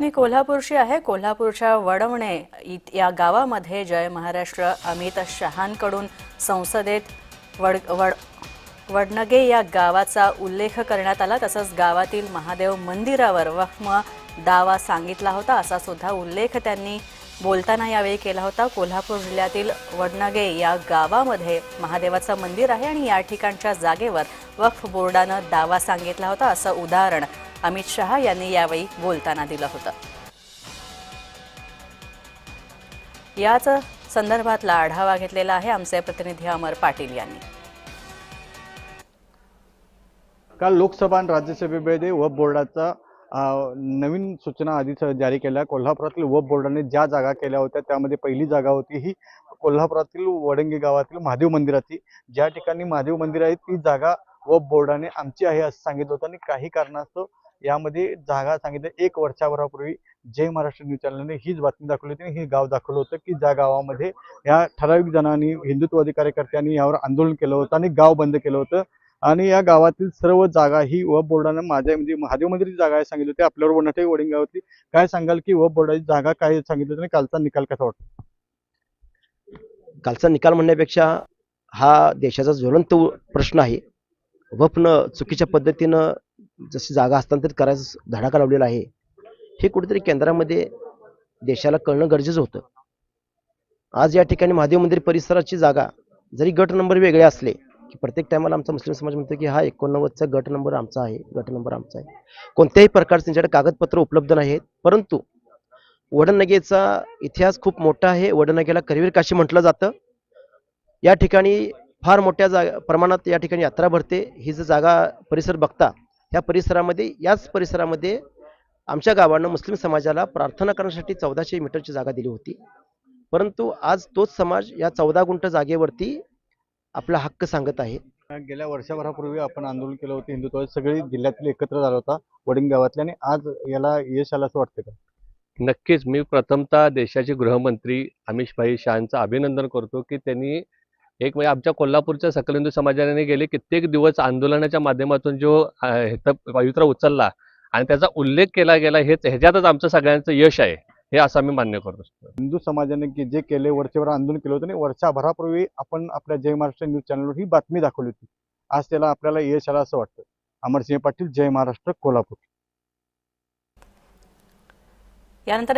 मी कोल्हापूरची आहे. कोल्हापूरच्या वडवणे या गावामध्ये जय महाराष्ट्र अमित शहांकडून संसदेत वड वड वडनगे या गावाचा उल्लेख करण्यात आला. तसंच गावातील महादेव मंदिरावर वक्म दावा सांगितला होता असा सुद्धा उल्लेख त्यांनी बोलताना यावेळी केला होता. कोल्हापूर जिल्ह्यातील वडनगे या गावामध्ये महादेवाचं मंदिर आहे आणि या ठिकाणच्या जागेवर वक्फ बोर्डानं दावा सांगितला होता. असं उदाहरण अमित शहा यांनी यावेळी बोलताना दिलं होतं. याच संदर्भातला आढावा घेतलेला आहे आमचे प्रतिनिधी अमर पाटील यांनी. काल लोकसभा आणि राज्यसभेमध्ये वफ बोर्डाचा नवीन सूचना आधीच जारी केल्या. कोल्हापुरातील वफ बोर्डाने ज्या जागा केल्या होत्या त्यामध्ये पहिली जागा होती ही कोल्हापुरातील वडंगी गावातील महादेव मंदिराची. ज्या ठिकाणी महादेव मंदिर आहे ती जागा वफ बोर्डाने आमची आहे असं सांगितलं होतं आणि काही कारणास्तव यामध्ये जागा सांगितलं. एक वर्षाभरापूर्वी जय महाराष्ट्र न्यूज चॅनलने हीच बातमी दाखवली होती आणि हे गाव दाखवलं होतं की ज्या गावामध्ये या ठराविक जणांनी हिंदुत्ववादी कार्यकर्त्यांनी यावर आंदोलन केलं होतं आणि गाव बंद केलं होतं. आणि या गावातील सर्व जागा ही वब बोर्डानं माझ्या म्हणजे महादेव मंदिरची जागा आहे सांगितली होती. आपल्यावर बनते वडिंग काय सांगाल की वब बोर्डाची जागा काय सांगितली होती आणि कालचा निकाल कसा वाटतो? कालचा निकाल म्हणण्यापेक्षा हा देशाचा ज्वलंत प्रश्न आहे. वफनं चुकीच्या पद्धतीनं जशी जागा हस्तांतरित करायचा धडाका लावलेला आहे हे कुठेतरी केंद्रामध्ये देशाला कळणं गरजेचं होतं. आज या ठिकाणी महादेव मंदिर परिसराची जागा जरी गट नंबर वेगळे असले की प्रत्येक टायमाला आमचा मुस्लिम समाज म्हणतो की हा एकोणनव्वदचा गट नंबर आमचा आहे गट नंबर आमचा आहे. कोणत्याही प्रकारचे त्यांच्याकडे कागदपत्र उपलब्ध नाहीत परंतु वडनगेचा इतिहास खूप मोठा आहे. वडनगेला करवीर काशी म्हटलं जातं. या ठिकाणी फार मोठ्या जा प्रमाणात या ठिकाणी यात्रा भरते. ही जर जागा परिसर बघता या परिसरामध्ये याच परिसरामध्ये आमच्या गावानं मुस्लिम समाजाला प्रार्थना करण्यासाठी चौदाशे मीटरची जागा दिली होती. परंतु आज तोच समाज या चौदा गुंठ जागेवरती आपला हक्क सांगत आहे. गेल्या वर्षभरापूर्वी आपण आंदोलन केलं होतं हिंदुत्वादी सगळे जिल्ह्यातले एकत्र झाला होता वडिंग गावातले आणि आज याला यश आलं असं वाटतं का? नक्कीच मी प्रथमतः देशाचे गृहमंत्री अमिषभाई शहांचं अभिनंदन करतो की त्यांनी एक म्हणजे आमच्या कोल्हापूरच्या सकल हिंदू समाजाने गेले कित्येक दिवस आंदोलनाच्या माध्यमातून जो पवित्र उचलला आणि त्याचा उल्लेख केला गेला हेच ह्याच्यातच आमचं सगळ्यांचं यश आहे हे असं आम्ही मान्य करतो. हिंदू समाजाने की जे केले वर्षभर आंदोलन केलं होतं आणि वर्षभरापूर्वी आपण आपल्या जय महाराष्ट्र न्यूज चॅनलवर ही बातमी दाखवली होती. आज त्याला आपल्याला यश आलं असं वाटतं. अमरसिंह पाटील जय महाराष्ट्र कोल्हापूर. यानंतर